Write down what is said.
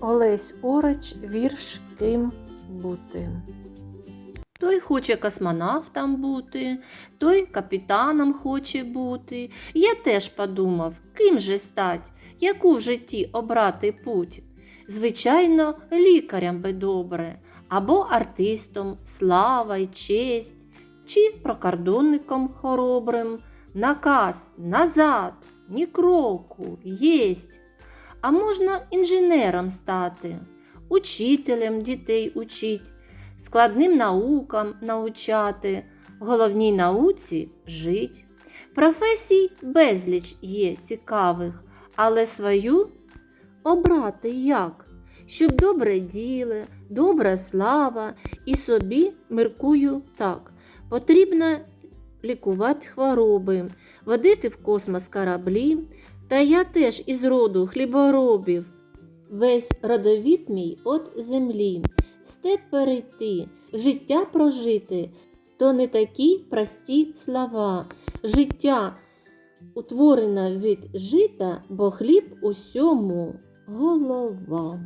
Олесь Орич, вірш Ким бути. Той хоче космонавтом бути, той капітаном хоче бути. Я теж подумав, ким же стать, яку в житті обрати путь. Звичайно, лікарям би добре, або артистом, слава й честь, чи прокордонником хоробрим, наказ назад, ні кроку, єсть. А можна інженером стати, учителем дітей учить, складним наукам научати, головній науці жить. Професій безліч є цікавих, але свою обрати як? Щоб добре діле, добра слава, і собі міркую так. Потрібно лікувати хвороби, водити в космос кораблі, та я теж із роду хліборобів. Весь родовід мій от землі, степ перейти, життя прожити, то не такі прості слова. Життя утворена від жита, бо хліб усьому голова.